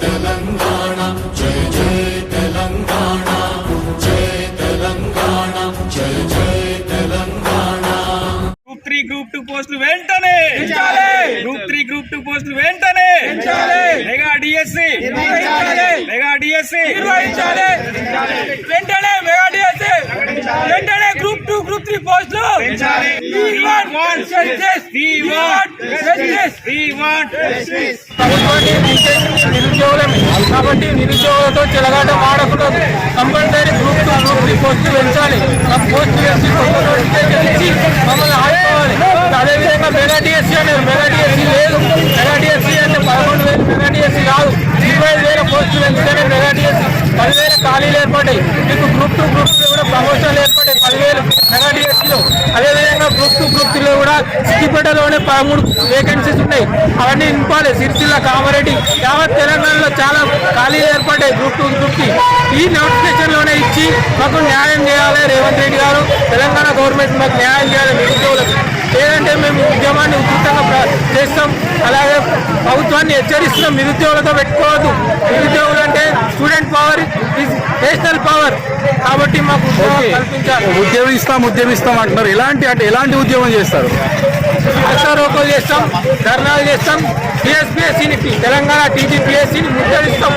తెలంగాణ జయ జయ తెలంగాణ జయ తెలంగాణ జయ జయ Telangana group three group two పోస్టులు వెంటనే గ్రూప్ త్రీ గ్రూప్ టూ పోస్టులు వెంటనే మెగా డిఎస్సి మెగా డిఎస్సి వెంటనే మెగా డిఎస్సి వెంటనే గ్రూప్ టూ గ్రూప్ త్రీ పోస్టులు ప్రభుత్వాన్ని తీసేసి నిరుద్యోగులమే కాబట్టి నిరుద్యోగులతో చెలగాట వాడకుండా compulsory group two group three post పెంచాలి. ఆ పోస్టు పెంచి కొత్త ఇచ్చి మమ్మల్ని ఆడుకోవాలి అదేవిధంగా మెగా డిఎస్సీ అనేది మెగా డిఎస్సీ లేదు. మెగా డిఎస్సీ అంటే పదకొండు వేలు మెగా డిఎస్సీ కాదు. ఇరవై ఐదు వేల పోస్టు పెంచితేనే మెగా డిఎస్సీ పదివేల ఖాళీలు ఏర్పడ్డాయి. మీకు గ్రూప్ టూ గ్రూప్ త్రీ కూడా ప్రమోషన్లు ఏర్పడ్డాయి. పదివేలు మెగా డిఎస్సీ వస్తు వృత్తిలో కూడా సిద్దిపేటలోనే పదమూడు వేకెన్సీస్ ఉన్నాయి. అవన్నీ నింపాలి సిరిసిల్ల కామారెడ్డి యావత్ తెలంగాణలో చాలా ఖాళీలు ఏర్పడ్డాయి. గ్రూప్ టూ గ్రూప్ ఈ నోట్ ఇచ్చి మాకు న్యాయం చేయాలి. రేవంత్ రెడ్డి గారు తెలంగాణ గవర్నమెంట్ మాకు న్యాయం చేయాలి. నిరుద్యోగులకు లేదంటే మేము ఉద్యమాన్ని ఉధృతంగా చేస్తాం. అలాగే ప్రభుత్వాన్ని హెచ్చరిస్తున్నాం. నిరుద్యోగులతో పెట్టుకోవద్దు. నిరుద్యోగులు అంటే student power is national power. కాబట్టి మాకు ఉద్యోగాలు కల్పించాలి. ఉద్యమిస్తాం ఉద్యమిస్తాం అంటున్నారు. ఎలాంటి అంటే ఎలాంటి ఉద్యమం చేస్తారు? రాస్తారోకోలు చేస్తాం. ధర్నాలు చేస్తాం. టీఎస్పీఎస్సీని తెలంగాణ టీజీపీఎస్సీని ముట్టడిస్తాం.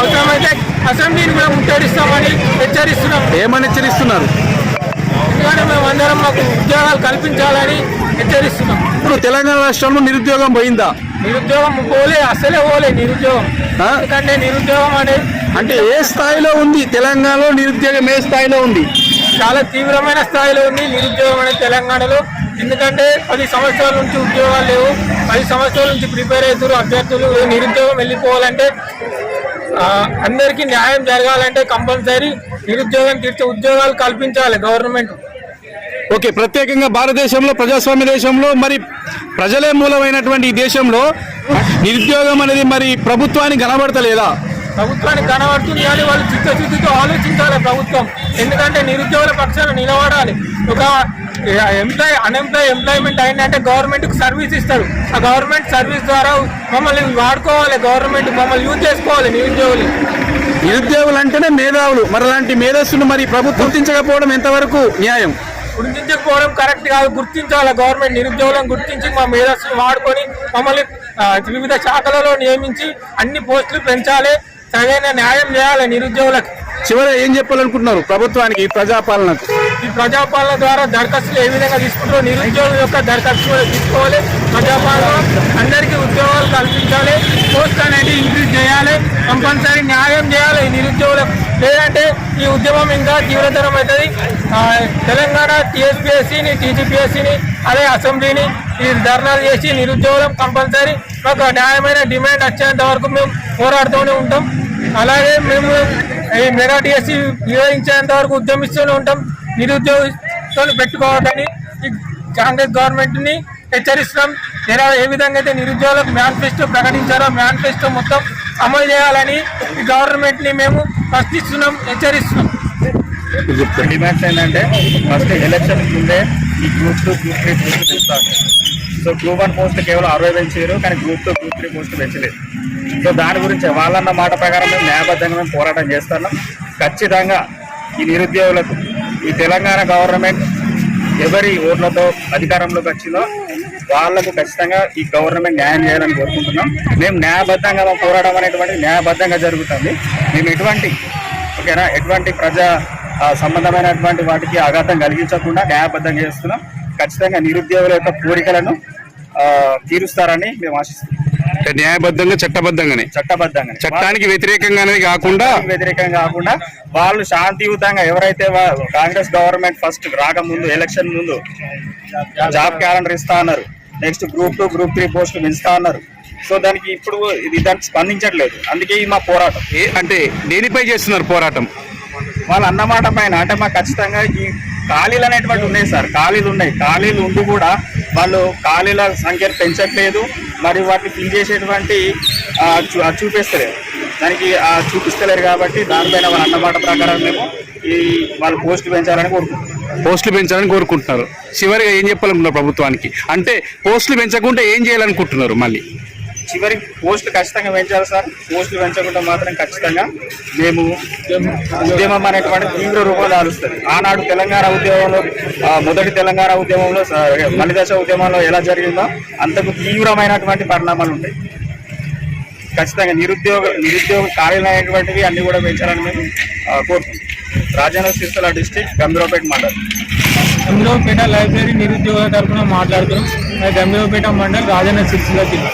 అవసరమైతే అసెంబ్లీని కూడా ముట్టడిస్తామని హెచ్చరిస్తున్నాం. ఏమని హెచ్చరిస్తున్నారు? ఎందుకంటే మేము అందరం మాకు ఉద్యోగాలు కల్పించాలని హెచ్చరిస్తున్నాం. ఇప్పుడు తెలంగాణ రాష్ట్రంలో నిరుద్యోగం పోయిందా? నిరుద్యోగం పోలే అసలే పోలే నిరుద్యోగం? ఎందుకంటే నిరుద్యోగం అనేది అంటే ఏ స్థాయిలో ఉంది? తెలంగాణలో నిరుద్యోగం ఏ స్థాయిలో ఉంది? చాలా తీవ్రమైన స్థాయిలో ఉంది నిరుద్యోగం అనేది తెలంగాణలో. ఎందుకంటే పది సంవత్సరాల నుంచి ఉద్యోగాలు లేవు. పది సంవత్సరాల నుంచి ప్రిపేర్ అవుతారు అభ్యర్థులు. నిరుద్యోగం వెళ్ళిపోవాలంటే అందరికీ న్యాయం జరగాలంటే కంపల్సరీ నిరుద్యోగం తీర్చే ఉద్యోగాలు కల్పించాలి గవర్నమెంట్. ఓకే ప్రత్యేకంగా భారతదేశంలో ప్రజాస్వామ్య దేశంలో మరి ప్రజలే మూలమైనటువంటి ఈ దేశంలో నిరుద్యోగం అనేది మరి ప్రభుత్వానికి కనబడతలేదా? ప్రభుత్వానికి కనబడుతుంది కానీ వాళ్ళు చిత్తశుద్ధితో ఆలోచించాలి ప్రభుత్వం. ఎందుకంటే నిరుద్యోగుల పక్షాన నిలబడాలి. ఒక ఎంప్లాయ్ అన్ఎంప్లాయ్ ఎంప్లాయ్మెంట్ అయిందంటే గవర్నమెంట్కు సర్వీస్ ఇస్తారు. ఆ గవర్నమెంట్ సర్వీస్ ద్వారా మమ్మల్ని వాడుకోవాలి గవర్నమెంట్ మమ్మల్ని యూజ్ చేసుకోవాలి నిరుద్యోగులు నిరుద్యోగులు అంటేనే మేధావులు. మరి అలాంటి మేధస్సును మరి ప్రభుత్వం గుర్తించకపోవడం ఎంతవరకు న్యాయం? గుర్తించకపోవడం కరెక్ట్ కాదు. గుర్తించాలి. గవర్నమెంట్ నిరుద్యోగులను గుర్తించి మా మేధస్సును వాడుకొని మమ్మల్ని వివిధ శాఖలలో నియమించి అన్ని పోస్టులు పెంచాలి. సరైన న్యాయం చేయాలి నిరుద్యోగులకు. చివరి ఏం చెప్పాలనుకుంటున్నారు ప్రభుత్వానికి ప్రజాపాలనకు? ఈ ప్రజాపాలన ద్వారా దరఖాస్తులు ఏ విధంగా తీసుకుంటారో నిరుద్యోగం యొక్క దరఖాస్తు కూడా తీసుకోవాలి. ప్రజాపాలన అందరికీ ఉద్యోగాలు కల్పించాలి. పోస్ట్ అనేది ఇంక్రీజ్ చేయాలి. కంపల్సరీ న్యాయం చేయాలి. ఈ నిరుద్యోగులకు లేదంటే ఈ ఉద్యమం ఇంకా తీవ్రతరం అవుతుంది. తెలంగాణ టీఎస్పీఎస్సీని టీజీపీఎస్సీని అదే అసెంబ్లీని ఈ ధర్నాలు చేసి నిరుద్యోగం కంపల్సరీ మాకు న్యాయమైన డిమాండ్ వచ్చేంత వరకు మేము పోరాడుతూనే ఉంటాం. అలాగే మేము ఈ మెగా టీఎస్సీ నిర్వహించేంత వరకు ఉద్యమిస్తూనే ఉంటాం. నిరుద్యోగులతో పెట్టుకోవద్దని ఈ కాంగ్రెస్ గవర్నమెంట్ని హెచ్చరిస్తున్నాం. ఎలా ఏ విధంగా అయితే నిరుద్యోగులకు మేనిఫెస్టో ప్రకటించారో మేనిఫెస్టో మొత్తం అమలు చేయాలని ఈ గవర్నమెంట్ని మేము ప్రశ్నిస్తున్నాం హెచ్చరిస్తున్నాం. డిమాండ్స్ ఏంటంటే ఫస్ట్ ఎలక్షన్ ముందే ఈ group two group three post పెంచుతాను సో గ్రూప్ వన్ పోస్ట్ కేవలం అరవై పెంచారు కానీ group two group three post పెంచలేదు సో దాని గురించి వాళ్ళన్న మాట ప్రకారం మేము న్యాయబద్ధంగా మేము పోరాటం చేస్తున్నాం. ఖచ్చితంగా ఈ నిరుద్యోగులకు ఈ తెలంగాణ గవర్నమెంట్ ఎవరి ఓట్లతో అధికారంలోకి వచ్చిందో వాళ్ళకు ఖచ్చితంగా ఈ గవర్నమెంట్ న్యాయం చేయాలని కోరుకుంటున్నాం. మేము న్యాయబద్ధంగా మా పోరాటం అనేటువంటి న్యాయబద్ధంగా జరుగుతుంది. మేము ఎటువంటి ఓకేనా ఎటువంటి ప్రజా సంబంధమైనటువంటి వాటికి ఆఘాతం కలిగించకుండా న్యాయబద్ధంగా చేస్తున్నాం. ఖచ్చితంగా నిరుద్యోగుల యొక్క కోరికలను తీరుస్తారని మేము ఆశిస్తున్నాం. న్యాయబద్ధంగా చట్టబద్ధంగానే. చట్టబద్ధంగా చట్టానికి వ్యతిరేకంగా అనేది కాకుండా వ్యతిరేకంగా కాకుండా వాళ్ళు శాంతియుతంగా ఎవరైతే కాంగ్రెస్ గవర్నమెంట్ ఫస్ట్ రాకముందు ఎలక్షన్ ముందు జాబ్ క్యాలెండర్ ఇస్తా అన్నారు. Next group two group three పోస్టులు పెంచుతా అన్నారు. సో దానికి ఇప్పుడు ఇది దానికి స్పందించట్లేదు. అందుకే ఈ మా పోరాటం. అంటే దేనిపై చేస్తున్నారు పోరాటం? వాళ్ళు అన్నమాట పైన అంటే మాకు ఖచ్చితంగా ఈ ఖాళీలు అనేటువంటి ఉన్నాయి సార్. ఖాళీలు ఉన్నాయి. ఖాళీలు ఉండి కూడా వాళ్ళు ఖాళీల సంఖ్యను పెంచట్లేదు. మరియు వాటిని ఫిల్ చేసేటువంటి చూపిస్తలేరు దానికి చూపిస్తలేరు కాబట్టి దానిపైన వాళ్ళ అన్నమాట ప్రకారం మేము ఈ వాళ్ళు పోస్టులు పెంచాలని కోరుకుంటున్నాం. పోస్టులు పెంచాలని కోరుకుంటున్నారు. చివరిగా ఏం చెప్పాలనుకుంటున్నారు ప్రభుత్వానికి? అంటే పోస్టులు పెంచకుండా ఏం చేయాలనుకుంటున్నారు మళ్ళీ? చివరి పోస్ట్ ఖచ్చితంగా పెంచాలి సార్. పోస్టులు పెంచకుండా మాత్రం ఖచ్చితంగా మేము ఉద్యమం అనేటువంటి తీవ్ర రూపం దాలుస్తుంది. ఆనాడు తెలంగాణ ఉద్యమంలో మొదటి తెలంగాణ ఉద్యమంలో స- మలిదశ ఉద్యమంలో ఎలా జరిగిందో అంతకు తీవ్రమైనటువంటి పరిణామాలు ఉంటాయి. ఖచ్చితంగా నిరుద్యోగ నిరుద్యోగ ఖాళీలు అన్నీ అన్ని కూడా పెంచాలని మేము కోరుతున్నాం. రాజన్న సిరిసిల్ల డిస్టిక్ గంభీరపేట మండలం. గంభీరపేట లైబ్రరీ నిరుద్యోగ తరఫున మాట్లాడుతున్నాం. గంభీరపేట మండల్ రాజన్న సిరిసిల్ల జిల్లా.